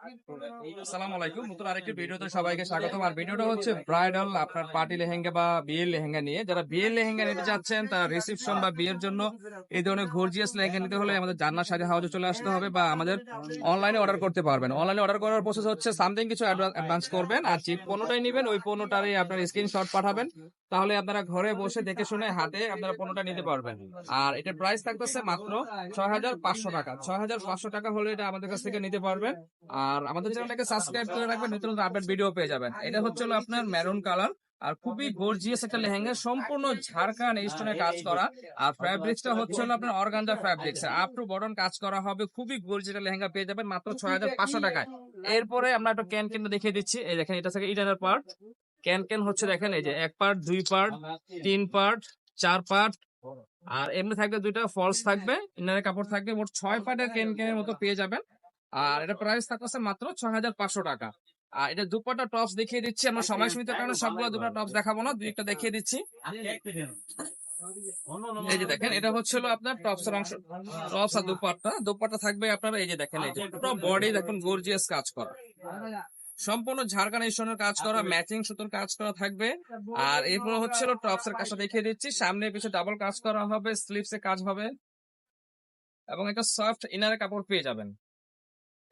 আসসালামু আলাইকুম নতুন আরেকটি ভিডিওতে সবাইকে স্বাগতম। আর ভিডিওটা হচ্ছে ব্রাইডাল আপনার পার্টি লেহেঙ্গা বা বিয়ের লেহেঙ্গা নিয়ে যারা বিয়ের লেহেঙ্গা নিতে চাচ্ছেন তারা রিসেপশন বা বিয়ের জন্য এই ধরনের গর্জিয়াস লেহেঙ্গা নিতে হলে আমাদের জান্নার শাড়ি হাউসে চলে আসতে হবে বা আমাদের অনলাইনে অর্ডার করতে পারবেন। অনলাইনে অর্ডার করার প্রসেস হচ্ছে সামথিং কিছু অ্যাডভান্স করবেন আর যে পণ্যটাই নেবেন ওই পণ্যটারই আপনার স্ক্রিনশট পাঠাবেন। তাহলে আপনারা ঘরে বসে দেখে শুনে হাতে আপনারা পণ্যটা নিতে পারবেন। আর এটার প্রাইস থাকতেছে মাত্র ছয় হাজার পাঁচশো টাকা। ছয় হাজার পাঁচশো টাকা হলে এটা আমাদের কাছ থেকে নিতে পারবেন। আর আমাদের চ্যানেলটাকে সাবস্ক্রাইব করে রাখবেন নতুন নতুন আপডেট ভিডিও পেয়ে যাবেন। এটা হচ্ছে হলো আপনার মেরুন কালার আর খুবই গর্জিয়াস একটা লেহেঙ্গা সম্পূর্ণ ঝাড়খান স্টোনে কাজ করা। আর ফ্যাব্রিক্সটা হচ্ছে হলো আপনার organza fabrics up to button কাজ করা হবে খুবই গর্জিয়াস লেহেঙ্গা পেয়ে যাবেন মাত্র ছয় হাজার পাঁচশো টাকায়। এরপরে আমরা একটা ক্যান ক্যান দেখিয়ে দিচ্ছি। এই দেখেন এটা থেকে ইটার পার্ট ক্যান ক্যান হচ্ছে দেখেন এই যে এক পার্ট দুই পার্ট তিন পার্ট চার পার্ট আর এমনি থাকবে দুইটা ফলস থাকবে ইনারের কাপড় থাকবে মোট ছয় পার্টের ক্যান ক্যানের মতো পেয়ে যাবেন। আর এটা প্রাইস থাকছে মাত্র ছয় হাজার পাঁচশো টাকা। আর এটা দুপাটা টপস দেখিয়ে দিচ্ছি আমরা সময় সীমিত কারণে সবগুলো দুপাটা টপস দেখাবো না দুই একটা দেখিয়ে দিচ্ছি। এই যে দেখেন এটা হচ্ছে হলো আপনার টপস এর অংশ টপস আর দুপাট্টা। দুপাট্টা থাকবে আপনার এই যে দেখেন এই যে পুরো বডি দেখুন গর্জিয়াস কাজ করা। সম্পূর্ণ ঝাড়খান স্টোনের কাজ করা ম্যাচিং সুতোর কাজ করা থাকবে। আর এরপর হচ্ছে টপস এর কাজটা দেখিয়ে দিচ্ছি। সামনে পিছনে ডাবল কাজ করা হবে স্লিপস এ কাজ হবে। এবং একটা সফট ইনারের কাপড় পেয়ে যাবেন।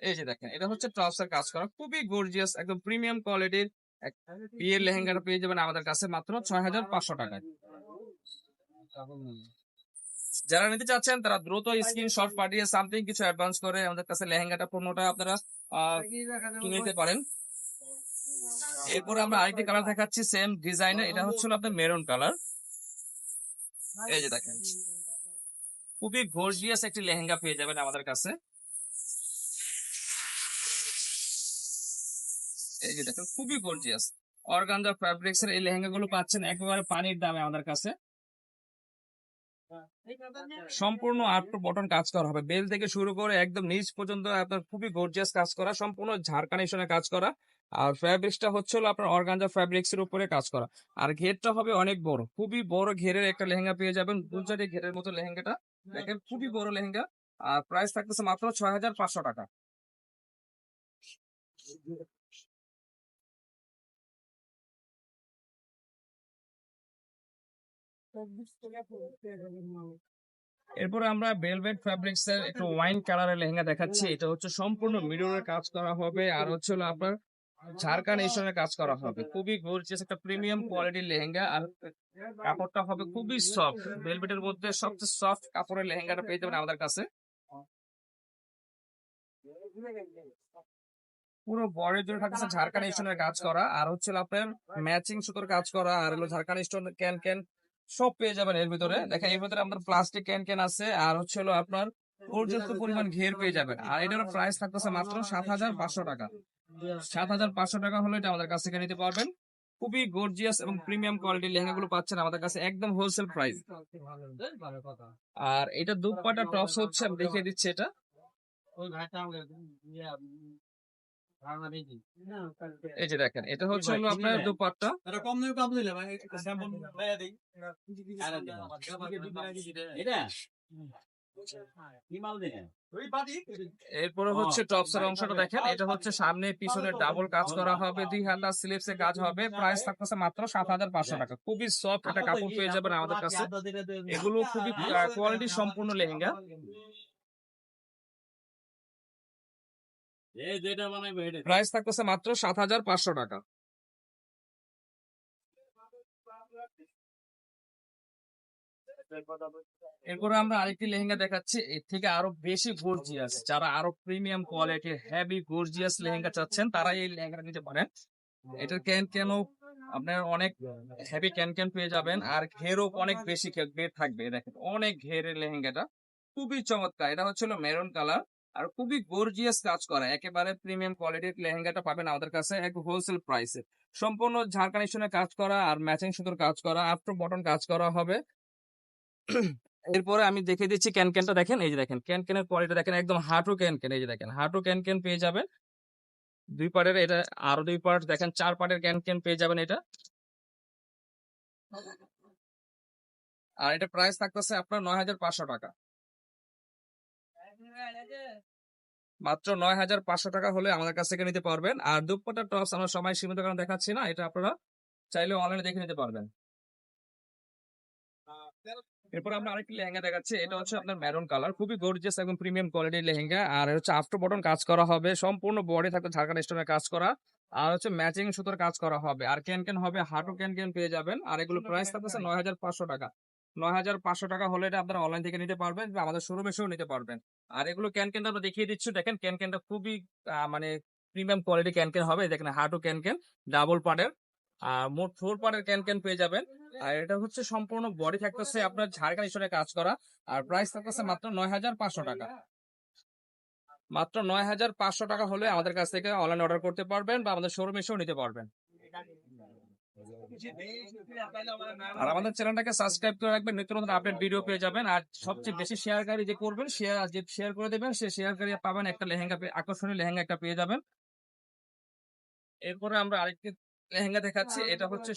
এই যে দেখেন, এটা হচ্ছে এর কাজ করা। খুবই গর্জিয়াস একদম প্রিমিয়াম কোয়ালিটির বিয়ের লেহেঙ্গাটা পেয়ে যাবেন আমাদের কাছে মাত্র ছয় হাজার পাঁচশো টাকায়। যারা নিতে চাচ্ছেন, তারা দ্রুত স্ক্রিন স্ক্রিনশট পাঠিয়ে সামথিং কিছু অ্যাডভান্স করে আমাদের কাছে লেহেঙ্গাটা, পণ্যটা আপনারা কিনে নিতে পারেন। এরপরে আমরা আরেকটি কালার দেখাচ্ছি সেম ডিজাইনের এটা হচ্ছে আপনার মেরুন কালার এই যে দেখেন, খুবই গর্জিয়াস একটি লেহেঙ্গা পেয়ে যাবেন আমাদের কাছে। এই যে দেখেন, খুবই গর্জিয়াস অর্গানজা ফ্যাব্রিক্স এর এই লেহেঙ্গা গুলো পাচ্ছেন একেবারে পানির দামে আমাদের কাছে। সম্পূর্ণ আট বটন কাজ করা হবে। বেল থেকে শুরু করে একদম নিচ পর্যন্ত আপনার খুবই গর্জিয়াস কাজ করা। সম্পূর্ণ ঝাড়খানিশনে কাজ করা। আর ফ্যাব্রিক্সটা হচ্ছে আপনার অর্গানজা ফ্যাব্রিক্স এর উপরে কাজ করা। আর ঘেরটা হবে অনেক বড়। খুবই বড় ঘেরের একটা লেহেঙ্গা পেয়ে যাবেন। গুলজারি ঘেরের মতো লেহেঙ্গাটা। দেখেন, খুবই বড় লেহেঙ্গা। আর প্রাইস থাকতেছে মাত্র ছয় হাজার পাঁচশো টাকা। এরপরে আমরা ভেলভেট ফ্যাব্রিক্স এর একটু ওয়াইন লেহেঙ্গা দেখাচ্ছি। এটা হচ্ছে সম্পূর্ণ কাজ করা হবে আর হচ্ছে হলো আপনার ঝাড়খান এসনের কাজ করা হবে। খুবই একটা প্রিমিয়াম কোয়ালিটির লেহেঙ্গা আর কাপড়টা হবে খুবই সফট মধ্যে সবচেয়ে সফট কাপড়ের লেহেঙ্গাটা পেয়ে যাবেন আমাদের কাছে। পুরো বডি জুড়ে থাকছে ঝাড়খান স্টোনের কাজ করা। আর হচ্ছে আপনার ম্যাচিং সুতোর কাজ করা। আর হলো ঝাড়খান স্টোন ক্যান ক্যান সব পেয়ে যাবেন এর ভিতরে। দেখেন এর ভিতরে আমাদের প্লাস্টিক ক্যান ক্যান আছে আর হচ্ছে হলো আপনার পর্যাপ্ত পরিমাণ ঘের পেয়ে যাবেন। আর এটার প্রাইস থাকতেছে মাত্র সাত হাজার পাঁচশো টাকা। সাত হাজার পাঁচশো টাকা হলে এটা আমাদের কাছ থেকে নিতে পারবেন। খুবই গর্জিয়াস এবং প্রিমিয়াম কোয়ালিটির লেহেঙ্গা গুলো পাচ্ছেন আমাদের কাছে একদম হোলসেল প্রাইস আর এটা দুপাটা টপস হচ্ছে আমি দেখিয়ে দিচ্ছি এটা। এই যে দেখেন এটা হচ্ছে হলো আপনার দুপাট্টা। কম দামে কম দিলে ভাই স্যাম্পল দেয়া দেই। এটা কি মাল দেন ওই বাদি এরপরে হচ্ছে টপস এর অংশটা দেখেন এটা হচ্ছে সামনে পিছনে ডাবল কাজ করা হবে দুই হাতা স্লিপস কাজ হবে প্রাইস থাকতেছে মাত্র সাত হাজার পাঁচশো টাকা। খুবই সফট একটা কাপড় পেয়ে যাবেন আমাদের কাছে। এগুলো খুবই কোয়ালিটি সম্পূর্ণ লেহেঙ্গা। প্রাইস থাকতেছে মাত্র সাত হাজার পাঁচশো টাকা। এরপরে আমরা আরেকটি লেহেঙ্গা দেখাচ্ছি, এর থেকে আরও বেশি গর্জিয়াস যারা আরও প্রিমিয়াম কোয়ালিটির হেভি গর্জিয়াস লেহেঙ্গা চাচ্ছেন তারা এই লেহেঙ্গাটা নিতে পারেন। এটার ক্যান কেন আপনার অনেক হেভি ক্যান ক্যান পেয়ে যাবেন, আর ঘেরও অনেক বেশি ঘের থাকবে, দেখেন, অনেক ঘেরের লেহেঙ্গাটা। খুবই চমৎকার, এটা হচ্ছিল মেরুন কালার আর খুবই গর্জিয়াস কাজ করা, একেবারে প্রিমিয়াম কোয়ালিটির লেহেঙ্গাটা পাবেন আমাদের কাছে এক হোলসেল প্রাইসে সম্পূর্ণ ঝাড়খানিশনের কাজ করা আর ম্যাচিং সুতোর কাজ করা আফটার বটন কাজ করা হবে। এরপরে আমি দেখে দিচ্ছি ক্যান ক্যানটা দেখেন, এই যে দেখেন ক্যান ক্যানের কোয়ালিটি দেখেন, একদম হাঁটু ক্যান ক্যান এই যে দেখেন, হাঁটু ক্যান ক্যান পেয়ে যাবেন। দুই পার্টের এটা, আরও দুই পার্ট দেখেন চার পার্টের ক্যান ক্যান পেয়ে যাবেন এটা। আর এটা প্রাইস থাকতেছে আপনার নয় হাজার পাঁচশো টাকা। মাত্র নয় হাজার পাঁচশো টাকা হলে আমাদের কাছ থেকে নিতে পারবেন। আর দুপাট্টা টপস আমরা সময় সীমিত কারণে দেখাচ্ছি না এটা আপনারা চাইলে অনলাইনে দেখে নিতে পারবেন। এরপর আমরা আরেকটি লেহেঙ্গা দেখাচ্ছি এটা হচ্ছে আপনার ম্যারুন কালার খুবই গর্জিয়াস এবং প্রিমিয়াম কোয়ালিটির লেহেঙ্গা। আর হচ্ছে আফটার বটন কাজ করা হবে সম্পূর্ণ বডি থাকবে ঝাড়খান্ড স্টোনের কাজ করা। আর হচ্ছে ম্যাচিং সুতোর কাজ করা হবে। আর ক্যান ক্যান হবে হাঁটু ক্যান ক্যান পেয়ে যাবেন। আর এগুলো প্রাইস থাকতেছে নয় হাজার পাঁচশো টাকা। নয় হাজার পাঁচশো টাকা হলে এটা আপনারা অনলাইন থেকে নিতে পারবেন বা আমাদের শোরুমে এসেও নিতে পারবেন। আর এগুলো ক্যান ক্যানটা আমরা দেখিয়ে দিচ্ছি। দেখেন ক্যান ক্যানটা খুবই মানে প্রিমিয়াম কোয়ালিটি ক্যান ক্যান হবে। দেখেন হাঁটু ক্যান ক্যান ডাবল পার্টের আর মোট ফোর পার্টের ক্যান ক্যান পেয়ে যাবেন। আর এটা হচ্ছে সম্পূর্ণ বডি থাকতেছে আপনার ঝাড়খান্ড স্টোরে কাজ করা। আর প্রাইস থাকতেছে মাত্র নয় হাজার পাঁচশো টাকা। মাত্র নয় হাজার পাঁচশো টাকা হলে আমাদের কাছ থেকে অনলাইন অর্ডার করতে পারবেন বা আমাদের শোরুমে এসেও নিতে পারবেন। আর আমাদের চ্যানেলটাকে সাবস্ক্রাইব করে রাখবেন। নিত্য নতুন আপডেট ভিডিও পেয়ে যাবেন। আর সবচেয়ে বেশি শেয়ারকারী যে করবেন শেয়ার যে শেয়ার করে দেবেন সে শেয়ারকারী পাবেন একটা লেহেঙ্গা আকর্ষণীয় লেহেঙ্গা একটা পেয়ে যাবেন। এরপরে আমরা আরেকটি লেহেঙ্গা দেখাচ্ছি। এটা হচ্ছে